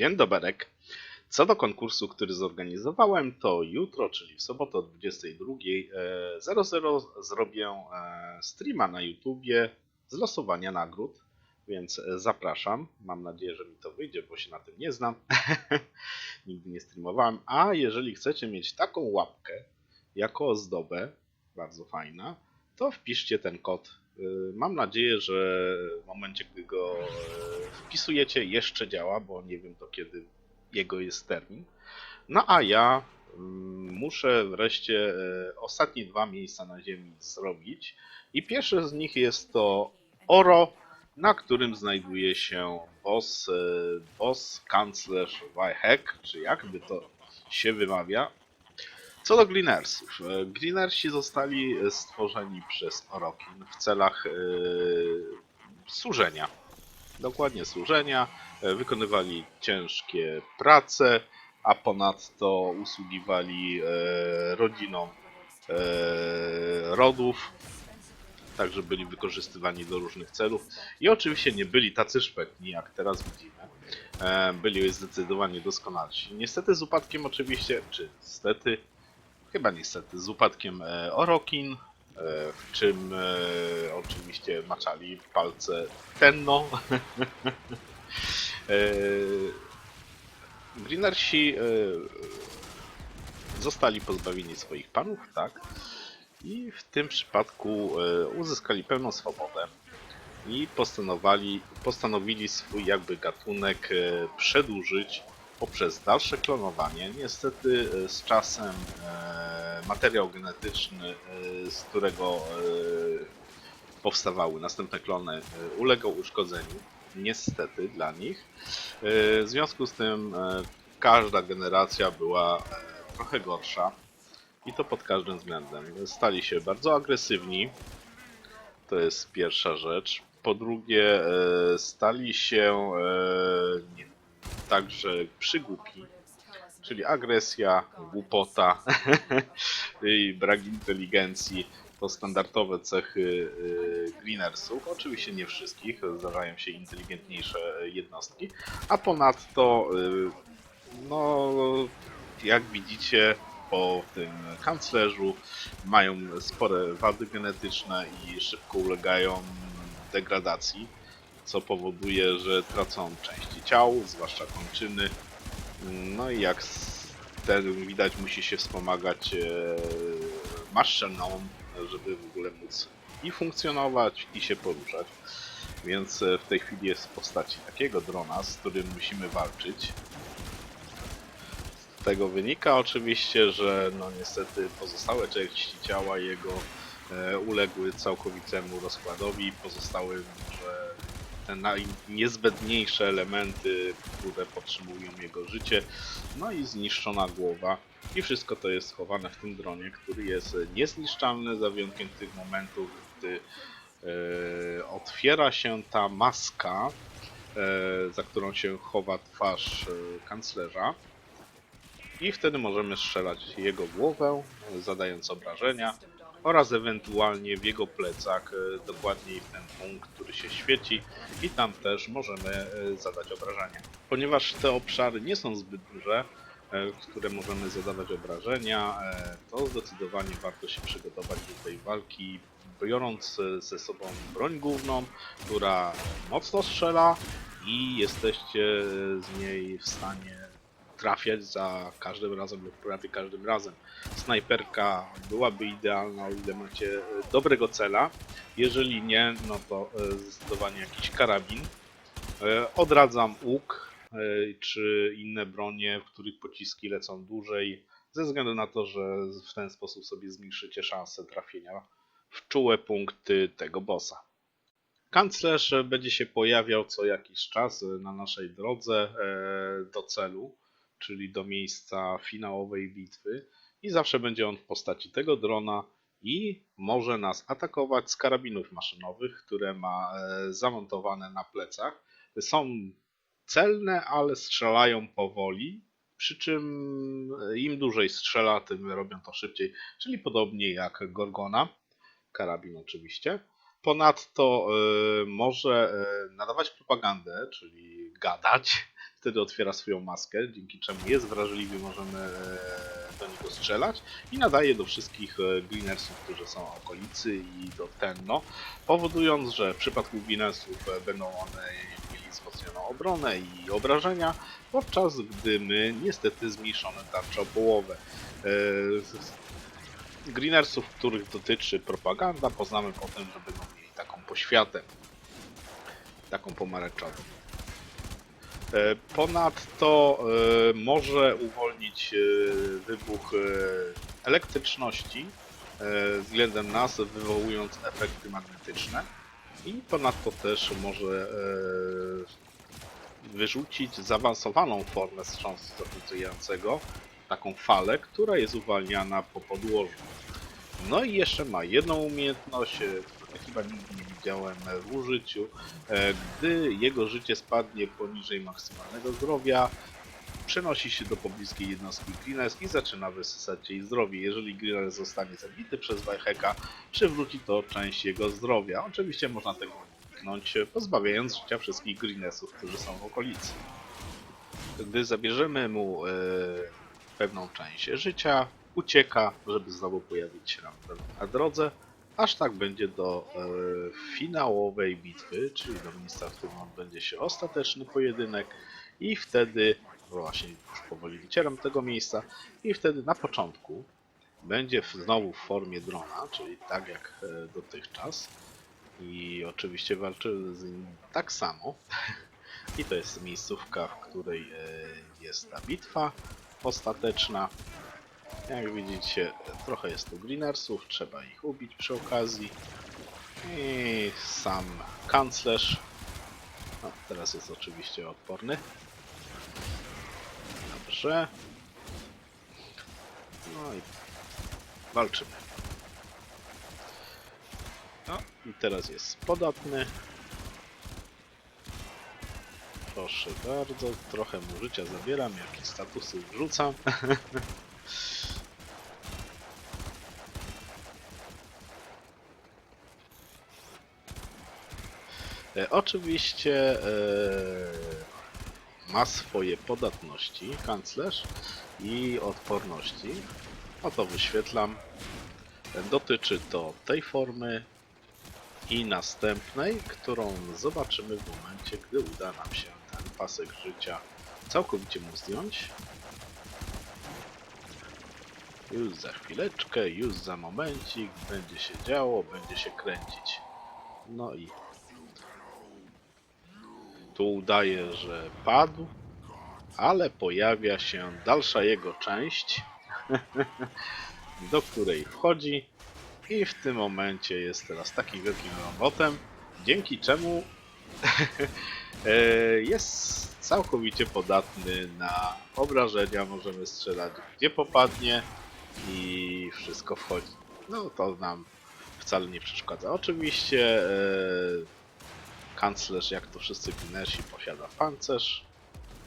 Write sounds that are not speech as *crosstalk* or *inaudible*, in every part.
Dzień doberek. Co do konkursu, który zorganizowałem, to jutro, czyli w sobotę o 22.00 zrobię e, streama na YouTubie z losowania nagród, więc e, zapraszam. Mam nadzieję, że mi to wyjdzie, bo się na tym nie znam. *laughs* Nigdy nie streamowałem. A jeżeli chcecie mieć taką łapkę jako ozdobę, bardzo fajna, to wpiszcie ten kod. Y, Mam nadzieję, że w momencie, gdy go e, wpisujecie, jeszcze działa, bo nie wiem do kiedy jego jest termin. No a ja mm, muszę wreszcie e, ostatnie dwa miejsca na ziemi zrobić. I pierwsze z nich jest to Oro, na którym znajduje się boss, boss kanclerz Wajhek, czy jakby to się wymawia. Co do Greenersów. e, Greenersi zostali e, stworzeni przez Orokin w celach e, służenia. Dokładnie służenia. Wykonywali ciężkie prace, a ponadto usługiwali e, rodzinom e, rodów, także byli wykorzystywani do różnych celów. I oczywiście nie byli tacy szpetni, jak teraz widzimy. Byli zdecydowanie doskonalsi. Niestety z upadkiem oczywiście, czy niestety, chyba niestety, z upadkiem e, Orokin, e, w czym e, oczywiście maczali palce Tenno. *laughs* Greenersi zostali pozbawieni swoich panów, tak? I w tym przypadku uzyskali pełną swobodę i postanowili, swój jakby gatunek przedłużyć poprzez dalsze klonowanie. Niestety e, z czasem e, materiał genetyczny, e, z którego powstawały następne klony, ulegał uszkodzeniu. Niestety dla nich. W związku z tym każda generacja była trochę gorsza. I to pod każdym względem. Stali się bardzo agresywni. To jest pierwsza rzecz. Po drugie, stali się także przygłupi, czyli agresja, głupota *laughs* i brak inteligencji to standardowe cechy e, Greenersów. Oczywiście nie wszystkich, zdarzają się inteligentniejsze jednostki, a ponadto, e, no, jak widzicie, po tym kanclerzu mają spore wady genetyczne i szybko ulegają degradacji, co powoduje, że tracą części ciał, zwłaszcza kończyny. No i jak ten widać musi się wspomagać e, maszyną, żeby w ogóle móc i funkcjonować i się poruszać. Więc e, w tej chwili jest w postaci takiego drona, z którym musimy walczyć. Z tego wynika oczywiście, że no niestety pozostałe części ciała jego e, uległy całkowitemu rozkładowi. Pozostały może te naj- niezbędniejsze elementy, które podtrzymują jego życie. No i zniszczona głowa. I wszystko to jest schowane w tym dronie, który jest niezniszczalny za wyjątkiem tych momentów, gdy e, otwiera się ta maska, e, za którą się chowa twarz e, kanclerza. I wtedy możemy strzelać jego głowę, zadając obrażenia, oraz ewentualnie w jego plecach, e, dokładniej w ten punkt, który się świeci, i tam też możemy e, zadać obrażenia. Ponieważ te obszary nie są zbyt duże, e, w które możemy zadawać obrażenia, to zdecydowanie warto się przygotować do tej walki, biorąc ze sobą broń główną, która mocno strzela i jesteście z niej w stanie trafiać za każdym razem lub prawie każdym razem. Snajperka byłaby idealna, o ile macie e, dobrego cela. Jeżeli nie, no to e, zdecydowanie jakiś karabin. E, Odradzam łuk czy inne bronie, w których pociski lecą dłużej, ze względu na to, że w ten sposób sobie zmniejszycie szanse trafienia w czułe punkty tego bossa. Kanclerz będzie się pojawiał co jakiś czas na naszej drodze do celu, czyli do miejsca finałowej bitwy i zawsze będzie on w postaci tego drona i może nas atakować z karabinów maszynowych, które ma e, zamontowane na plecach. Są celne, ale strzelają powoli, przy czym e, im dłużej strzela, tym robią to szybciej, czyli podobnie jak Gorgona, karabin oczywiście. Ponadto e, może nadawać propagandę, czyli gadać. Wtedy otwiera swoją maskę, dzięki czemu jest wrażliwy, możemy e, do niego strzelać i nadaje do wszystkich e, Greenersów, którzy są w okolicy i do Tenno, powodując, że w przypadku Greenersów e, będą one mieli wzmocnioną obronę i obrażenia, podczas gdy my niestety zmniejszone tarcze o połowę. Greenersów, których dotyczy propaganda, poznamy potem, że będą mieli taką poświatę, taką pomarańczową. E, Ponadto e, może uwolnić e, wybuch elektryczności względem nas, wywołując efekty magnetyczne. I ponadto też może wyrzucić zaawansowaną formę wstrząsu zabudzającego, taką falę, która jest uwalniana po podłożu. No i jeszcze ma jedną umiejętność, chyba nigdy nie widziałem w użyciu. E, Gdy jego życie spadnie poniżej maksymalnego zdrowia, przenosi się do pobliskiej jednostki Greeners i zaczyna wysysać jej zdrowie. Jeżeli Greeners zostanie zabity przez Wajheka, przywróci to część jego zdrowia. Oczywiście można tego uniknąć, pozbawiając życia wszystkich Greenersów, którzy są w okolicy. Gdy zabierzemy mu e, pewną część życia, ucieka, żeby znowu pojawić się na drodze, aż tak będzie do e, finałowej bitwy, czyli do miejsca, w którym odbędzie się ostateczny pojedynek i wtedy, właśnie już powoli wycieram tego miejsca, i wtedy na początku będzie w, znowu w formie drona, czyli tak jak e, dotychczas i oczywiście walczy z nim tak samo. *laughs* I to jest miejscówka, w której e, jest ta bitwa ostateczna. Jak widzicie, trochę jest tu Greenersów, trzeba ich ubić przy okazji. I sam kanclerz. No, teraz jest oczywiście odporny. Dobrze. No i walczymy. No i teraz jest podatny. Proszę bardzo, trochę mu życia zabieram, jakieś statusy wrzucam. *laughs* E, Oczywiście e, ma swoje podatności kanclerz i odporności. Oto wyświetlam. E, Dotyczy to tej formy i następnej, którą zobaczymy w momencie, gdy uda nam się ten pasek życia całkowicie mu zdjąć. Już za chwileczkę, już za momencik będzie się działo, będzie się kręcić. No i tu udaje, że padł, ale pojawia się dalsza jego część, *laughs* do której wchodzi i w tym momencie jest teraz takim wielkim robotem, dzięki czemu *laughs* e, jest całkowicie podatny na obrażenia, możemy strzelać gdzie popadnie i wszystko wchodzi. No to nam wcale nie przeszkadza. Oczywiście e, kanclerz, jak to wszyscy Guinnesi, posiada pancerz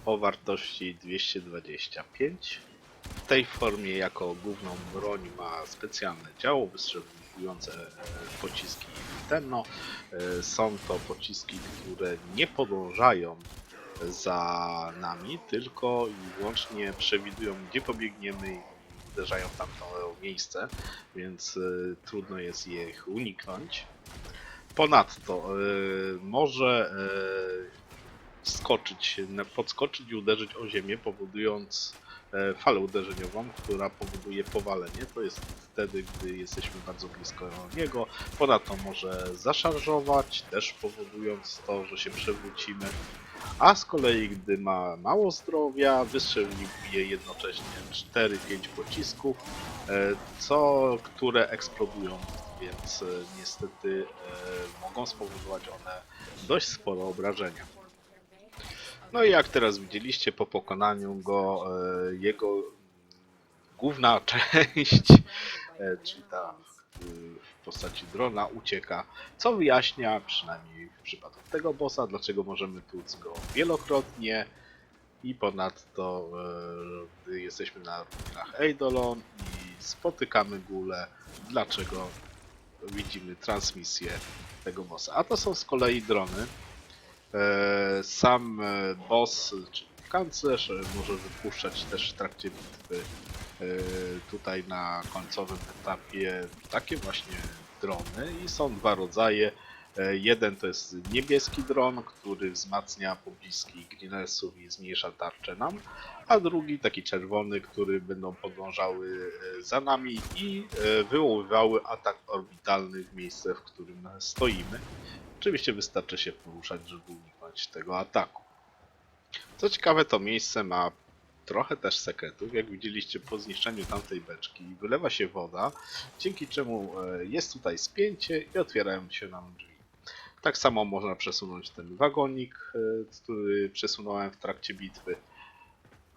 o wartości 225. W tej formie jako główną broń ma specjalne działo wystrzeliwujące e, pociski Tenno. E, Są to pociski, które nie podążają za nami, tylko i wyłącznie przewidują gdzie pobiegniemy i uderzają w tamto miejsce, więc e, trudno jest ich uniknąć. Ponadto y, może y, skoczyć, podskoczyć i uderzyć o ziemię, powodując e, falę uderzeniową, która powoduje powalenie. To jest wtedy, gdy jesteśmy bardzo blisko niego. Ponadto może zaszarżować, też powodując to, że się przewrócimy. A z kolei, gdy ma mało zdrowia, wystrzeliwuje jednocześnie 4-5 pocisków, e, co, które eksplodują więc e, niestety e, mogą spowodować one dość spore obrażenia. No i jak teraz widzieliście po pokonaniu go, e, jego główna *laughs* część, czyli ta w, postaci drona ucieka, co wyjaśnia, przynajmniej w przypadku tego bossa, dlaczego możemy tłuc go wielokrotnie i ponadto jesteśmy na grach Eidolon i spotykamy górę, dlaczego widzimy transmisję tego bossa. A to są z kolei drony. E, Sam e, boss, czyli kanclerz, e, może wypuszczać też w trakcie bitwy tutaj na końcowym etapie takie właśnie drony i są dwa rodzaje. E, Jeden to jest niebieski dron, który wzmacnia pobliskich Greenessów i zmniejsza tarczę nam, a drugi taki czerwony, który będą podążały e, za nami i e, wywoływały atak orbitalny w miejsce, w którym stoimy. Oczywiście wystarczy się poruszać, żeby uniknąć tego ataku. Co ciekawe, to miejsce ma trochę też sekretów. Jak widzieliście po zniszczeniu tamtej beczki, wylewa się woda, dzięki czemu jest tutaj spięcie i otwierają się nam drzwi. Tak samo można przesunąć ten wagonik, e, który przesunąłem w trakcie bitwy.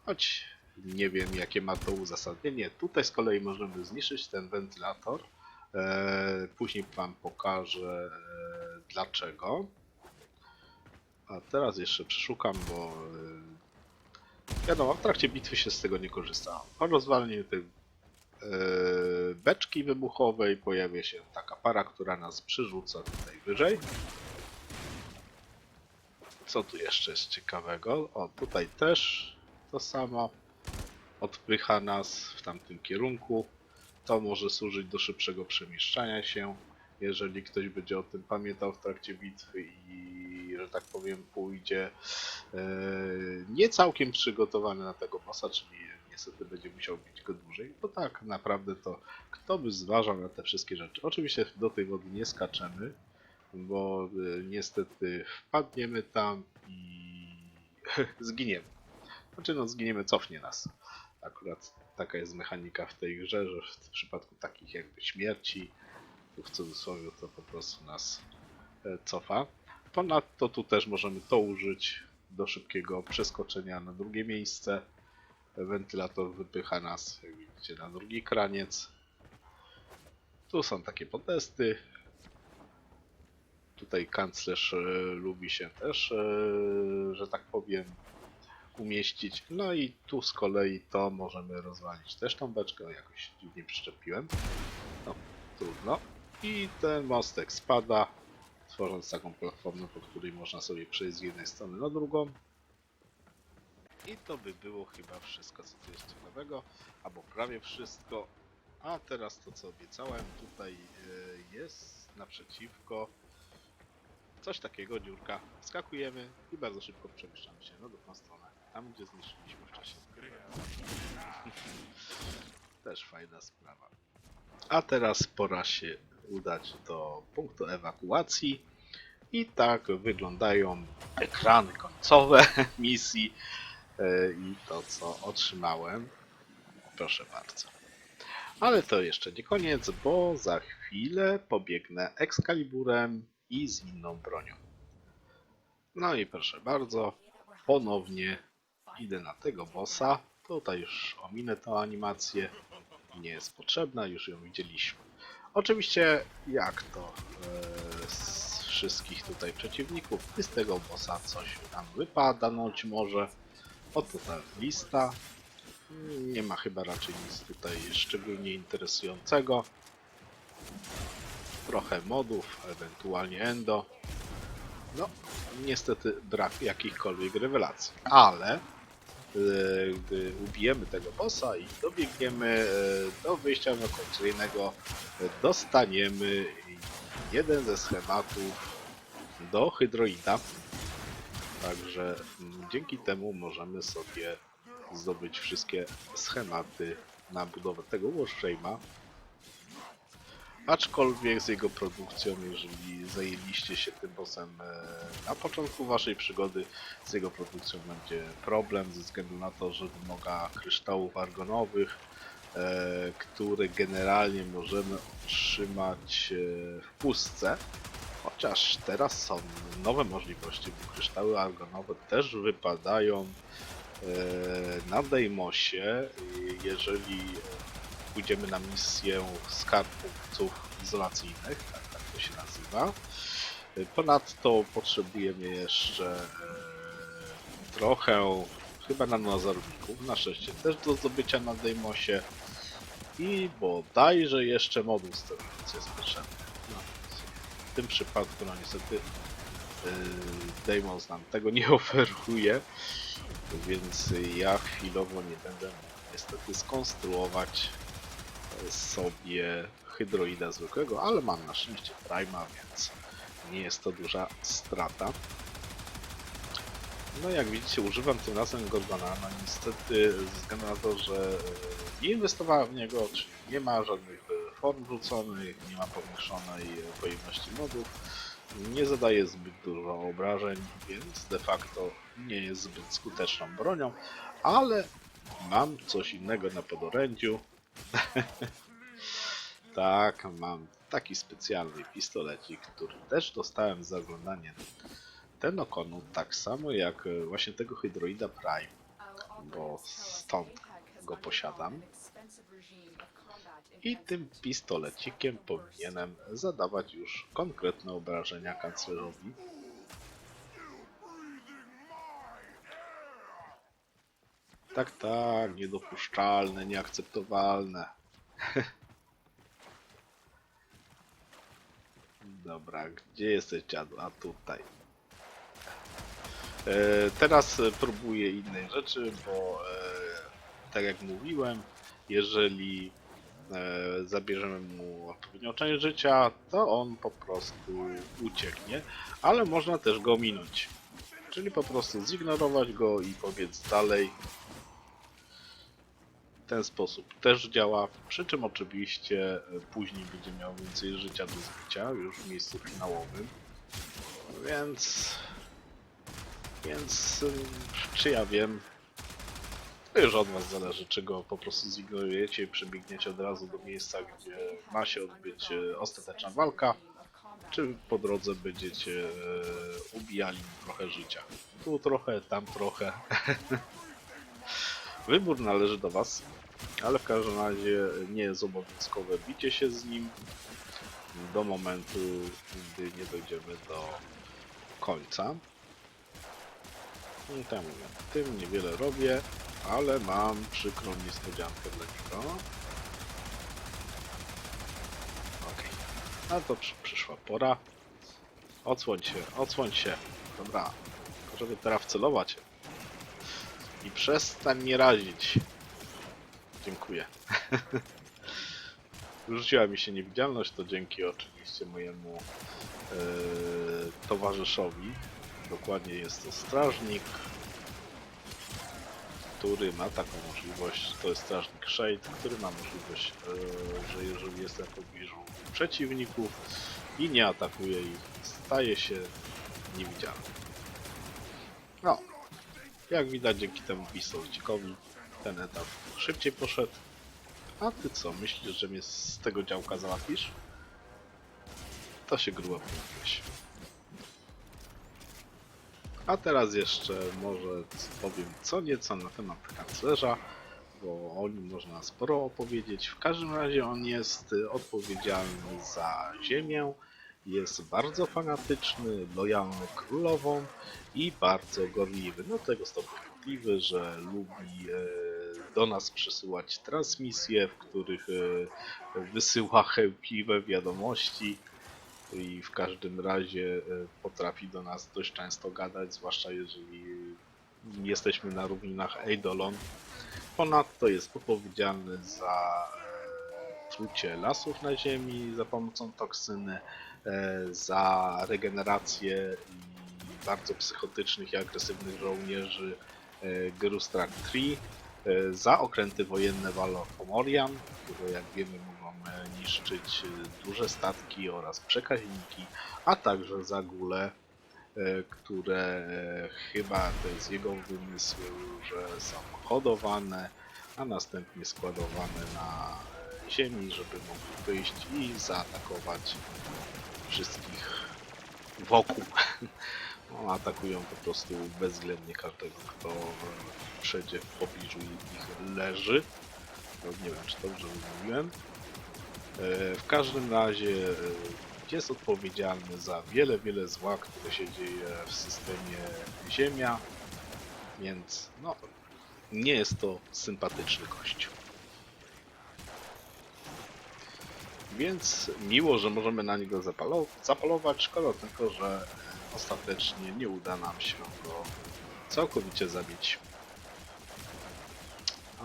Choć nie wiem jakie ma to uzasadnienie. Tutaj z kolei możemy zniszczyć ten wentylator. E, Później wam pokażę e, dlaczego. A teraz jeszcze przeszukam, bo wiadomo, w trakcie bitwy się z tego nie korzysta. Po rozwaleniu beczki wybuchowej pojawia się taka para, która nas przyrzuca tutaj wyżej. Co tu jeszcze jest ciekawego? O, tutaj też to samo. Odpycha nas w tamtym kierunku. To może służyć do szybszego przemieszczania się, jeżeli ktoś będzie o tym pamiętał w trakcie bitwy i, że tak powiem, pójdzie e, nie całkiem przygotowany na tego bossa, czyli niestety będzie musiał bić go dłużej, bo tak naprawdę to kto by zważał na te wszystkie rzeczy. Oczywiście do tej wody nie skaczemy, bo e, niestety wpadniemy tam i *laughs* zginiemy. Znaczy no zginiemy, cofnie nas. Akurat taka jest mechanika w tej grze, że w przypadku takich jakby śmierci, w cudzysłowie to po prostu nas e, cofa. Ponadto tu też możemy to użyć do szybkiego przeskoczenia na drugie miejsce. Wentylator wypycha nas, jak widzicie, na drugi kraniec. Tu są takie podesty. Tutaj kanclerz e, lubi się też, e, że tak powiem, umieścić. No i tu z kolei to możemy rozwalić też tą beczkę. Jakoś dziwnie przyczepiłem. No, trudno. I ten mostek spada, tworząc taką platformę, po której można sobie przejść z jednej strony na drugą. I to by było chyba wszystko, co tu jest ciekawego, albo prawie wszystko. A teraz to, co obiecałem, tutaj e, jest naprzeciwko coś takiego, dziurka. Skakujemy i bardzo szybko przemieszczamy się na drugą stronę, tam gdzie zniszczyliśmy wcześniej. *laughs* Też fajna sprawa. A teraz pora się udać do punktu ewakuacji. I tak wyglądają ekrany końcowe *laughs* misji i to co otrzymałem. Proszę bardzo. Ale to jeszcze nie koniec, bo za chwilę pobiegnę Excaliburem i z inną bronią. No i proszę bardzo, ponownie idę na tego bossa. Tutaj już ominę tę animację. Nie jest potrzebna, już ją widzieliśmy. Oczywiście, jak to e, z wszystkich tutaj przeciwników, z tego bossa coś tam wypada, noć może. Oto ta lista. Nie ma chyba raczej nic tutaj szczególnie interesującego. Trochę modów, ewentualnie endo. No, niestety brak jakichkolwiek rewelacji, ale e, gdy ubijemy tego bossa i dobiegniemy e, do wyjścia ewakuacyjnego, dostaniemy jeden ze schematów do hydroida. Także dzięki temu możemy sobie zdobyć wszystkie schematy na budowę tego Warshame'a. Aczkolwiek z jego produkcją, jeżeli zajęliście się tym bossem e, na początku waszej przygody, z jego produkcją będzie problem ze względu na to, że wymaga kryształów argonowych, e, które generalnie możemy otrzymać e, w pustce. Chociaż teraz są nowe możliwości, bo kryształy argonowe też wypadają e, na Deimosie, jeżeli pójdziemy na misję skarbców izolacyjnych, tak, tak to się nazywa. E, Ponadto potrzebujemy jeszcze e, trochę chyba nanozarowników, na szczęście też do zdobycia na Deimosie i bodajże jeszcze moduł sterujący jest potrzebny. Tym przypadku no niestety Deimos nam tego nie *laughs* oferuje, więc ja chwilowo nie będę niestety skonstruować sobie hydroida zwykłego, ale mam na szczęście Prima, więc nie jest to duża strata. No jak widzicie używam tym razem Gorgona, no niestety ze względu na to, że e, nie inwestowałem w niego, czyli nie ma żadnych form wrzuconych, nie ma powiększonej pojemności modów, nie zadaje zbyt dużo obrażeń, więc de facto nie jest zbyt skuteczną bronią, ale mam coś innego na podorędziu. *laughs* tak, mam taki specjalny pistolecik, który też dostałem za oglądanie ten okonu tak samo jak właśnie tego Hydroida Prime, bo stąd go posiadam. I tym pistolecikiem powinienem zadawać już konkretne obrażenia kanclerzowi. Tak, tak, niedopuszczalne, nieakceptowalne. *laughs* Dobra, gdzie jesteś dziadu? A tutaj. E, Teraz próbuję innej rzeczy, bo e, tak jak mówiłem, jeżeli e, zabierzemy mu odpowiednią część życia, to on po prostu ucieknie, ale można też go minąć. Czyli po prostu zignorować go i powiedz dalej. W ten sposób też działa, przy czym oczywiście e, później będzie miał więcej życia do zbicia, już w miejscu finałowym. Więc więc ym, czy ja wiem, to już od was zależy, czy go po prostu zignorujecie i przebiegniecie od razu do miejsca, gdzie ma się odbyć e, ostateczna walka, czy po drodze będziecie e, ubijali trochę życia. Tu trochę, tam trochę. *laughs* Wybór należy do was, ale w każdym razie nie jest obowiązkowe bicie się z nim do momentu, gdy nie dojdziemy do końca. I tam tym niewiele robię, ale mam przykrą niespodziankę dla niego. Okej. No to przy, przyszła pora. Odsłoń się, odsłoń się. Dobra. Tylko żeby teraz wcelować. I przestań mnie razić. Dziękuję. *laughs* Rzuciła mi się niewidzialność, to dzięki oczywiście mojemu e, towarzyszowi. Dokładnie jest to strażnik, który ma taką możliwość, to jest strażnik Shade, który ma możliwość, e, że jeżeli jestem w pobliżu przeciwników i nie atakuje ich, staje się niewidzialny. No, jak widać dzięki temu pistolecikowi ten etap szybciej poszedł. A ty co, myślisz, że mnie z tego działka załatwisz? To się grubo pomyliłeś. A teraz jeszcze może powiem co nieco na temat kanclerza, bo o nim można sporo opowiedzieć. W każdym razie on jest y, odpowiedzialny za ziemię, jest bardzo fanatyczny, lojalny królową i bardzo gorliwy. No tego stopnia gorliwy, że lubi e, do nas przysyłać transmisje, w których e, wysyła chełpliwe wiadomości i w każdym razie e, potrafi do nas dość często gadać, zwłaszcza jeżeli jesteśmy na równinach Eidolon. Ponadto jest odpowiedzialny za e, trucie lasów na ziemi za pomocą toksyny, e, za regenerację bardzo psychotycznych i agresywnych żołnierzy Gerustrak 3, e, za okręty wojenne Valor Pomorian, które jak wiemy niszczyć e, duże statki oraz przekaźniki, a także za gule, e, które e, chyba to jest jego wymysł, że są hodowane, a następnie składowane na e, ziemi, żeby mogli wyjść i zaatakować wszystkich wokół. *laughs* No, atakują po prostu bezwzględnie każdego, kto e, wszędzie w pobliżu ich leży. No, nie wiem, czy dobrze mówiłem. E, W każdym razie e, jest odpowiedzialny za wiele, wiele zła, które się dzieje w systemie Ziemia, więc no, nie jest to sympatyczny gościu. Więc miło, że możemy na niego zapalo- zapalować, szkoda tylko, że ostatecznie nie uda nam się go całkowicie zabić.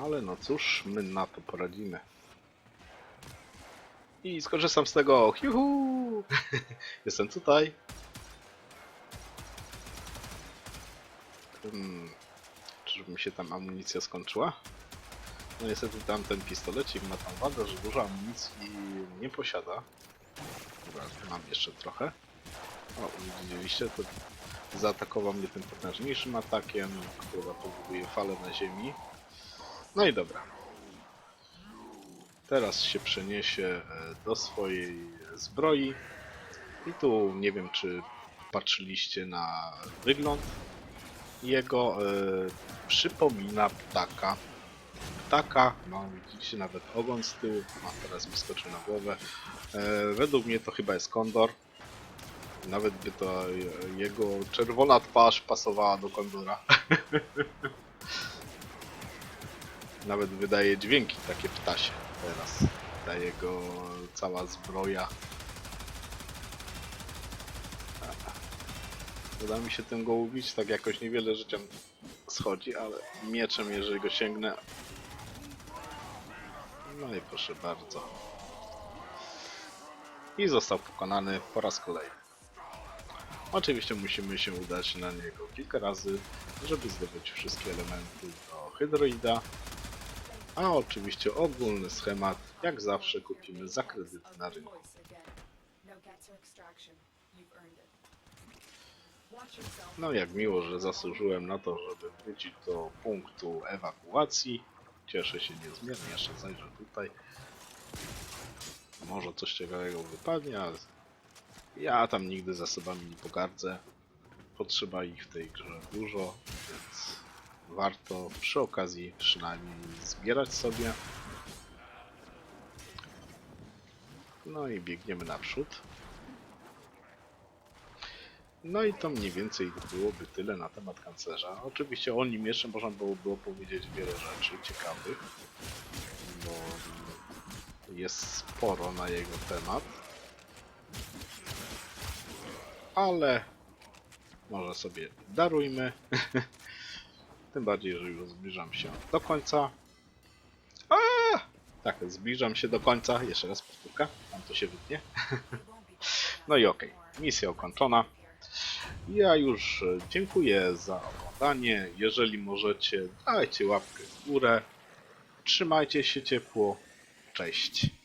Ale no cóż, my na to poradzimy. I skorzystam z tego. Juhu! *laughs* Jestem tutaj. Hmm. Czyżby mi się tam amunicja skończyła? No niestety tamten pistolecik ma tam wadę, że dużo amunicji nie posiada. Dobra, mam jeszcze trochę. O, widzieliście, to zaatakował mnie tym potężniejszym atakiem, który powoduje falę na ziemi. No i dobra. Teraz się przeniesie e, do swojej zbroi. I tu nie wiem, czy patrzyliście na wygląd jego. E, przypomina ptaka. Ptaka, no widzicie nawet ogon z tyłu, ma teraz mi skoczył na głowę. E, według mnie to chyba jest kondor. Nawet by to jego czerwona twarz pasowała do kondora. *laughs* Nawet wydaje dźwięki takie ptasie teraz. Ta jego cała zbroja. Uda mi się tym go ubić, tak jakoś niewiele życia schodzi, ale mieczem jeżeli go sięgnę. No i proszę bardzo. I został pokonany po raz kolejny. Oczywiście musimy się udać na niego kilka razy, żeby zdobyć wszystkie elementy do Hydroida. A oczywiście ogólny schemat, jak zawsze kupimy za kredyty na rynku. No jak miło, że zasłużyłem na to, żeby wrócić do punktu ewakuacji. Cieszę się niezmiernie, jeszcze zajrzę tutaj. Może coś ciekawego wypadnie, ale ja tam nigdy zasobami nie pogardzę. Potrzeba ich w tej grze dużo, więc warto przy okazji przynajmniej zbierać sobie. No i biegniemy naprzód. No i to mniej więcej byłoby tyle na temat kanclerza. Oczywiście o nim jeszcze można było powiedzieć wiele rzeczy ciekawych, bo jest sporo na jego temat. Ale może sobie darujmy. *laughs* Tym bardziej, że już zbliżam się do końca. A! Tak, zbliżam się do końca. Jeszcze raz powtórka, tam to się wytnie. *laughs* No i okej, misja ukończona. Ja już e, dziękuję za oglądanie. Jeżeli możecie, dajcie łapkę w górę. Trzymajcie się ciepło. Cześć.